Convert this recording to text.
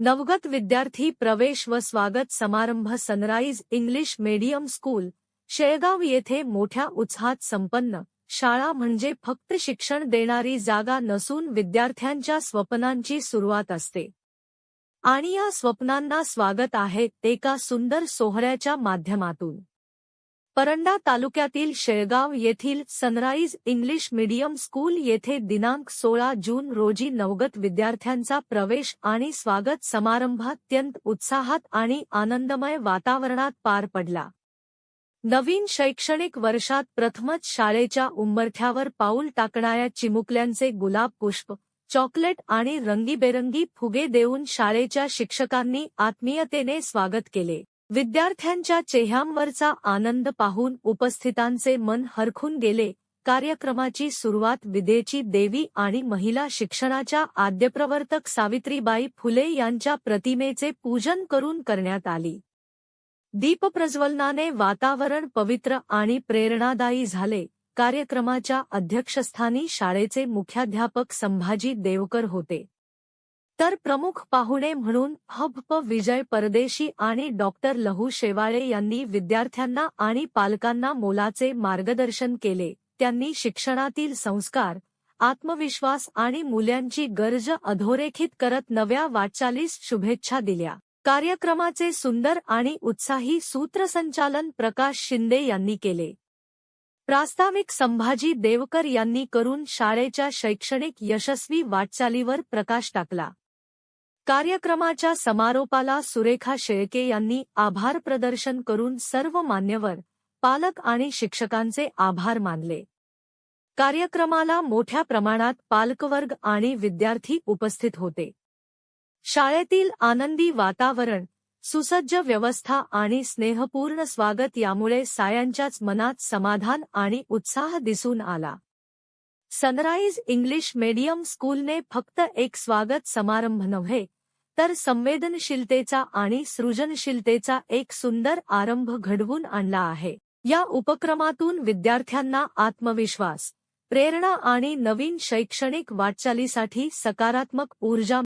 नवगत विद्यार्थी प्रवेश व स्वागत समारंभ Sunrise English medium school Shelgaon येथे मोठ्या उत्साहात संपन्न. शाळा म्हणजे फक्त शिक्षण देणारी जागा नसून विद्यार्थ्यांच्या स्वप्नांची सुरुवात असते. आणि या स्वप्नांना स्वागत आहे एका सुंदर सोहळ्याच्या माध्यमातून. परंडा तालुक्यातील शेळगाव येथील सनराईज इंग्लिश मीडियम स्कूल येथे दिनांक सोळा जून रोजी नवगत विद्यार्थ्यांचा प्रवेश आणि स्वागत समारंभ अत्यंत उत्साहात आणि आनंदमय वातावरणात पार पडला. नवीन शैक्षणिक वर्षात प्रथमच शाळेच्या उंबरठ्यावर पाऊल टाकणाऱ्या चिमुकल्यांचे गुलाब पुष्प चॉकलेट आणि रंगीबेरंगी फुगे देऊन शाळेच्या शिक्षकांनी आत्मीयतेने स्वागत केले. विद्यार्थ्यांच्या चेहऱ्यांवरचा आनंद पाहून उपस्थितांचे मन हरखून गेले. कार्यक्रमाची सुरुवात विदेची देवी आणि महिला शिक्षणाच्या आद्यप्रवर्तक सावित्रीबाई फुले यांच्या प्रतिमेचे पूजन करून करण्यात आली. दीपप्रज्वलनाने वातावरण पवित्र आणि प्रेरणादायी झाले. कार्यक्रमाच्या अध्यक्षस्थानी शाळेचे मुख्याध्यापक संभाजी देवकर होते. तर प्रमुख पाहुणे म्हणून हब्प विजय परदेशी आणि डॉक्टर लहू शेवाळे यांनी विद्यार्थ्यांना आणि पालकांना मोलाचे मार्गदर्शन केले. त्यांनी शिक्षणातील संस्कार आत्मविश्वास आणि मूल्यांची गरज अधोरेखित करत नव्या वाटचालीस शुभेच्छा दिल्या. कार्यक्रमाचे सुंदर आणि उत्साही सूत्रसंचालन प्रकाश शिंदे यांनी केले. प्रास्ताविक संभाजी देवकर यांनी करून शाळेच्या शैक्षणिक यशस्वी वाटचालीवर प्रकाश टाकला. कार्यक्रमाच्या समारोपाला सुरेखा शेळके यांनी आभार प्रदर्शन करून सर्व मान्यवर पालक आणि शिक्षकांचे आभार मानले. कार्यक्रमाला मोठ्या प्रमाणात पालकवर्ग आणि विद्यार्थी उपस्थित होते. शाळेतील आनंदी वातावरण सुसज्ज व्यवस्था आणि स्नेहपूर्ण स्वागत यामुळे सायांच्याच मनात समाधान आणि उत्साह दिसून आला. सनराईज इंग्लिश मीडियम स्कूलने फक्त एक स्वागत समारंभ नव्हे तर संवेदनशीलतेचा आणि सृजनशीलतेचा एक सुंदर आरंभ घडवून आणला आहे. या उपक्रमातून विद्यार्थ्यांना आत्मविश्वास प्रेरणा आणि नवीन शैक्षणिक वाटचालीसाठी सकारात्मक ऊर्जा